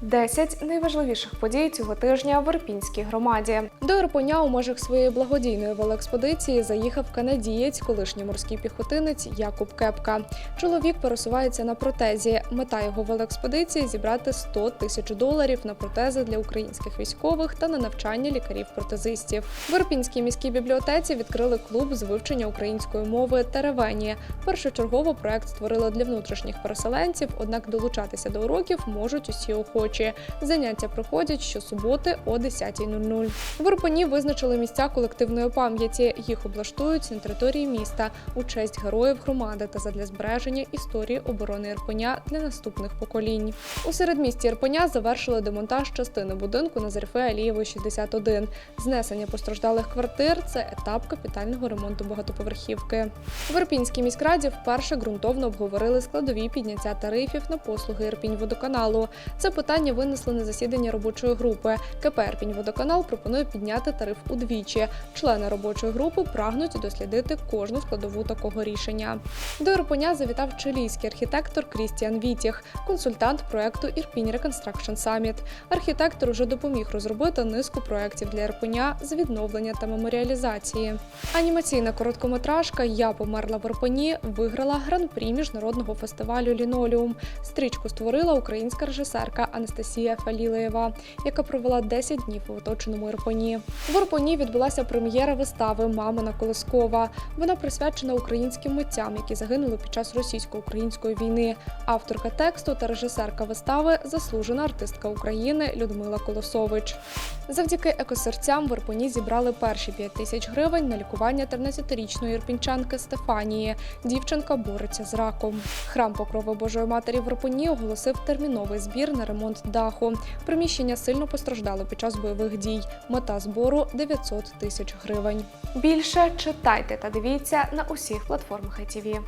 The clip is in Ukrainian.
10 найважливіших подій цього тижня в Ірпінській громаді. До Ірпеня у межах своєї благодійної велоекспедиції заїхав канадієць, колишній морський піхотинець Якуб Кепка. Чоловік пересувається на протезі. Мета його велоекспедиції зібрати 100 тисяч доларів на протези для українських військових та на навчання лікарів-протезистів. В Ірпінській міській бібліотеці відкрили клуб з вивчення української мови Теревені. Першочергово проект створили для внутрішніх переселенців, однак долучатися до уроків можуть усі охочі. Заняття проходять щосуботи о 10.00. В Ірпені визначили місця колективної пам'яті. Їх облаштують на території міста у честь героїв громади та задля збереження історії оборони Ірпеня для наступних поколінь. У середмісті Ірпеня завершили демонтаж частини будинку на Зарифи Алієвої 61. Знесення постраждалих квартир це етап капітального ремонту багатоповерхівки. В Ірпінській міськраді вперше ґрунтовно обговорили складові підняття тарифів на послуги Ірпінь-водоканалу. Це питання винесли на засідання робочої групи. КП «Ірпінь-водоканал пропонує підняти тариф удвічі. Члени робочої групи прагнуть дослідити кожну складову такого рішення. До Ірпеня завітав чилійський архітектор Крістіан Вітіх, консультант проекту Ірпінь Reconstruction Summit. Архітектор уже допоміг розробити низку проєктів для Ірпеня з відновлення та меморіалізації. Анімаційна короткометражка Я померла в Ірпені виграла гран-прі міжнародного фестивалю Лінолеум. Стрічку створила українська режисерка Анастасія Фалілеєва, яка провела 10 днів у оточеному Ірпені. В Ірпені відбулася прем'єра вистави Мамина Колискова. Вона присвячена українським митцям, які загинули під час російсько-української війни. Авторка тексту та режисерка вистави заслужена артистка України Людмила Колосович. Завдяки екосерцям в Ірпені зібрали перші 5 тисяч гривень на лікування 13-річної ірпінчанки Стефанії. Дівчинка бореться з раком. Храм Покрови Божої Матері в Ірпені оголосив терміновий збір на ремонт даху. Приміщення сильно постраждало під час бойових дій. Мета збору 900 тисяч гривень. Більше читайте та дивіться на усіх платформах ITV.